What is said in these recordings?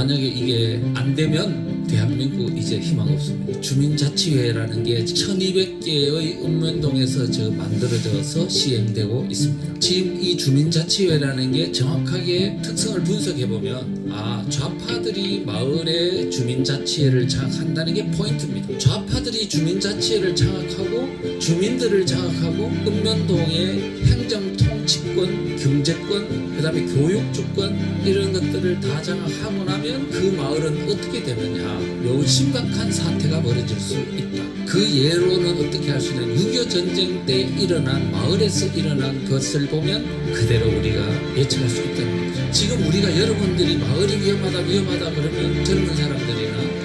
만약에 이게 안 되면 대한민국 이제 희망 없습니다. 주민자치회라는 게 1200개의 읍면동에서 저 만들어져서 시행되고 있습니다. 지금 이 주민자치회라는 게 정확하게 특성을 분석해 보면 아 좌파들이 마을의 주민자치회를 장악한다는 게 포인트입니다. 좌파들이 주민자치회를 장악하고 주민들을 장악하고 읍면동의 행정 통치권, 경제권, 그 다음에 교육 주권 이런 것들을 다 장악하고 나면 그 마을은 어떻게 되느냐? 매우 심각한 사태가 벌어질 수 있다. 그 예로는 어떻게 할 수 있는 6.25 전쟁 때 일어난 마을에서 일어난 것을 보면 그대로 우리가 예측할 수 있다는 거죠. 지금 우리가 여러분들이 마을이 위험하다 위험하다 그러면 젊은 사람들이나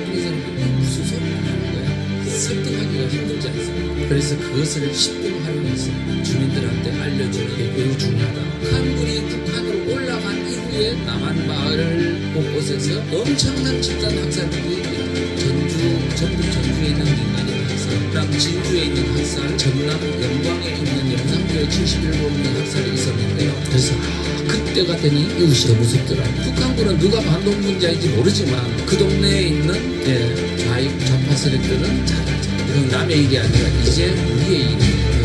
설득하기가 힘들지 않습니까? 그래서 그것을 10분 활용해서 주민들한테 알려주는 게 매우 중요하다. 북한군이 북한으로 올라간 이후에 남한 마을 곳곳에서 엄청난 집단 학살들이. 전주, 전북 전주에 있는 민간 그다음 진주에 있는 학살, 전남 영광에 있는 영상교회 77명 학살이 있었는데요. 그래서 아, 그때가 되니 이것이 더 무섭더라. 북한군은 누가 반동군자인지 모르지만 그 동네에 있는 예, 좌익 좌파 세력들은 잘 알죠. 이건 남의 일이 아니라 이제 우리의 일이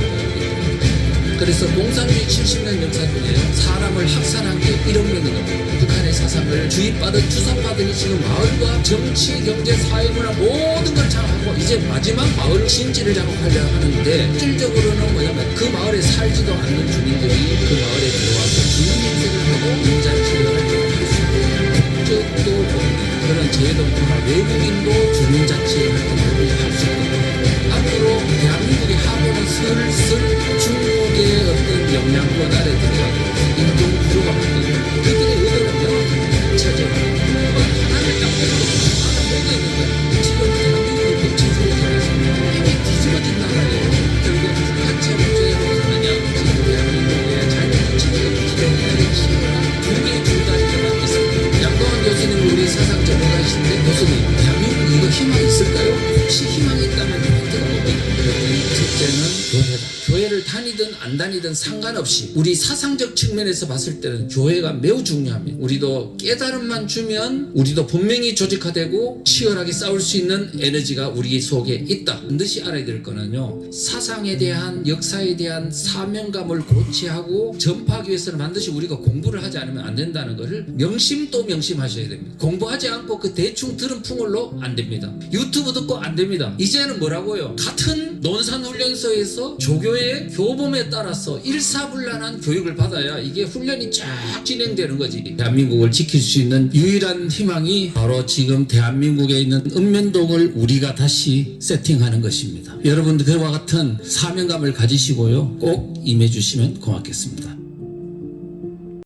그래서 공산주의 70년 역사 중에 사람을 학살한 게 1억 명이 넘어요. 북한의 사상을 주입받은 주사파들이 지금 마을과 정치, 경제, 사회문화 모든 걸 장악하고 이제 마지막 마을 진지를 장악하려 하는데 실질적으로는 뭐냐면 그 마을에 살지도 않는 주민들이 그 마을에 들어와서 주민인세를 하고 민자치를 할수 있는 국적도 없는 그런 재외동포나 외국인도 주민자치 활동을 할 수 있는 앞으로 대한민국의 하고는 슬슬 교수님 대한민국 이거 희망이 있을까요? 혹시 희망이 다니든 안 다니든 상관없이 우리 사상적 측면에서 봤을 때는 교회가 매우 중요합니다. 우리도 깨달음만 주면 우리도 분명히 조직화되고 치열하게 싸울 수 있는 에너지가 우리 속에 있다. 반드시 알아야 될 거는요. 사상에 대한 역사에 대한 사명감을 고취하고 전파하기 위해서는 반드시 우리가 공부를 하지 않으면 안 된다는 것을 명심 또 명심하셔야 됩니다. 공부하지 않고 그 대충 들은 풍월로 안 됩니다. 유튜브 듣고 안 됩니다. 이제는 뭐라고요? 같은 논산훈련소에서 조교의 교 범에 따라서 일사불란한 교육을 받아야 이게 훈련이 쫙 진행되는 거지. 대한민국을 지킬 수 있는 유일한 희망이 바로 지금 대한민국에 있는 읍면동을 우리가 다시 세팅하는 것입니다. 여러분들 그와 같은 사명감을 가지시고요. 꼭 임해 주시면 고맙겠습니다.